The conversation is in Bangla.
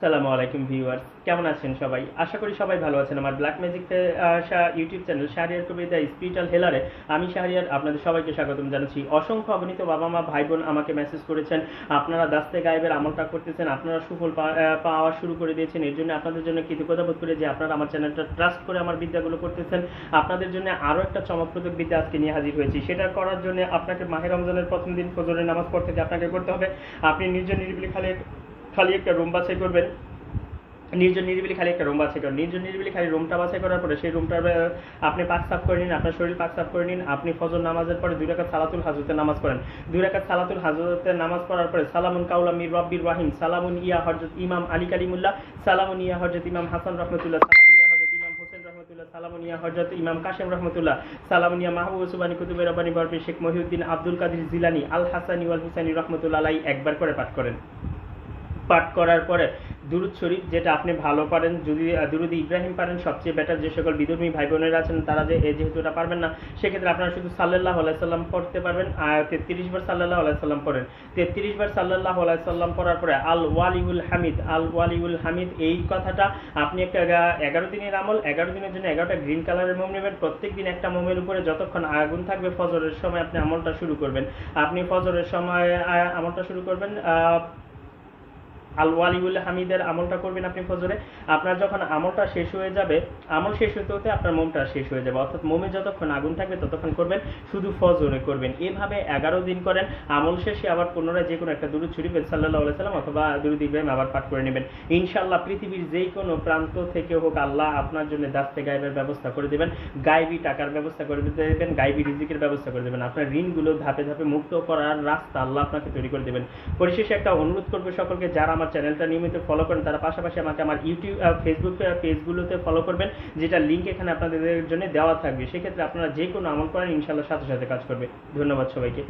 আসসালামু আলাইকুম ভিউয়ার্স, কেমন আছেন সবাই? আশা করি সবাই ভালো আছেন। আমার black magic YouTube channel Shahriar Kabita spiritual হেলারে আমি শাহরিয়ার আপনাদের সবাইকে স্বাগতম জানাচ্ছি। অসংখ্য অগণিত বাবা মা ভাই বোন আমাকে মেসেজ করেছেন। আপনারা দাস্তে গায়েবের আমলটা করতেছেন, আপনারা সুফল পাওয়া শুরু করে দিয়েছেন। এর জন্য আপনাদের জন্য কৃতজ্ঞতা বোধ করে যে আপনারা আমার চ্যানেলটা ট্রাস্ট করে আমার বিদ্যাগুলো করতেছেন। আপনাদের জন্য আরও একটা চমকপ্রদ বিদ্যা আজকে নিয়ে হাজির হয়েছি। সেটা করার জন্য আপনাকে মাহের রমজানের প্রথম দিন ফজরের নামাজ পড়তে যে আপনাকে করতে হবে। আপনি নির্জন নিরিবিলি খালি খালি একটা রুম বাছাই করবেন। নির্জন নিরিবিলি খালি একটা রুম বাছাই করেন। নির্জন নিরিবিলি খালি রুমটা বাছাই করার পরে সেই রুমটা আপনি পাক সাফ করে নিন, আপনার শরীর পাক সাফ করে নিন, আপনি ফজর নামাজের পরে দুই রাকাত সালাতুল হাজরতের নামাজ পড়েন। দুই রাকাত সালাতুল হাজরতের নামাজ পড়ার পরে সালামুন কাউলা মির রব্বির রাহিম, সালামুন ইয়া হজরত ইমাম আলী কালিমুল্লাহ, সালামুন ইয়া হজরত ইমাম হাসান রহমতুল্লাহ ইমাম হোসেন ইমাম কাশেম শেখ মহিউদ্দিন আব্দুল কাদির জিলানি, আল হাসানি ওয়াল হুসাইনি রহমতুল্লাহ একবার করে পাঠ করেন। পাঠ করার পরে দুরুদ শরীফ যেটা আপনি ভালো পারেন, যদি দুরুদ ইব্রাহিম পারেন, সবচেয়ে বেটার যে সকল বিধর্মী ভাই বোনেরা আছেন, তারা যে যেহেতু এটা পারবেন না, সেক্ষেত্রে আপনারা শুধু সাল্লাহ আলাইসাল্লাম পড়তে পারবেন, আর তেত্রিশ বার সাল্লাহ আলাইসাল্লাম পড়েন। তেত্রিশ বার সাল্লাহ আলাইসাল্লাম পড়ার পরে আল ওয়ালিউল হামিদ, আল ওয়ালিউল হামিদ, এই কথাটা আপনি একটা এগারো দিনের আমল, এগারো দিনের জন্য এগারোটা গ্রিন কালারের মোম নেবেন, প্রত্যেক দিন একটা মোমের উপরে যতক্ষণ আগুন থাকবে ফজরের সময় আপনি আমলটা শুরু করবেন। আপনি ফজরের সময় আমলটা শুরু করবেন আল ওয়ালিউল হামিদের আমলটা করবেন আপনি ফজরে। আপনার যখন আমলটা শেষ হয়ে যাবে, আমল শেষ হতে হতে আপনার মোমটা শেষ হয়ে যাবে। অর্থাৎ মোমে যতক্ষণ আগুন থাকবে ততক্ষণ করবেন, শুধু ফজরে করবেন। এভাবে এগারো দিন করেন, আমল শেষে আবার পুনরায় যে কোনো একটা দুরুদ শরীফ সাল্লাহ সাল্লাম অথবা দুরুদ ইব্রাহিম আবার পাঠ করে নেবেন। ইনশাআল্লাহ পৃথিবীর যেই কোনো প্রান্ত থেকে হোক আল্লাহ আপনার জন্য দাস্তে গায়েবের ব্যবস্থা করে দেবেন। গায়েবী টাকার ব্যবস্থা করে দেবেন, গায়েবী রিজিকের ব্যবস্থা করে দেবেন। আপনার ঋণগুলো ধাপে ধাপে মুক্ত করার রাস্তা আল্লাহ আপনাকে তৈরি করে দেবেন। পরিশেষে একটা অনুরোধ করব সকলকে, যারা আমার চ্যানেলটা নিয়মিত ফলো করেন। তার পাশাপাশি আমাকে আমার ইউটিউব ফেসবুক পেজগুলোতে ফলো করবেন যেটা লিঙ্ক এখানে আপনাদের জন্য দেওয়া থাকবে। সেক্ষেত্রে আপনারা যে কোনো আমল করেন ইনশাল্লাহ সাথে সাথে কাজ করবে। ধন্যবাদ সবাইকে।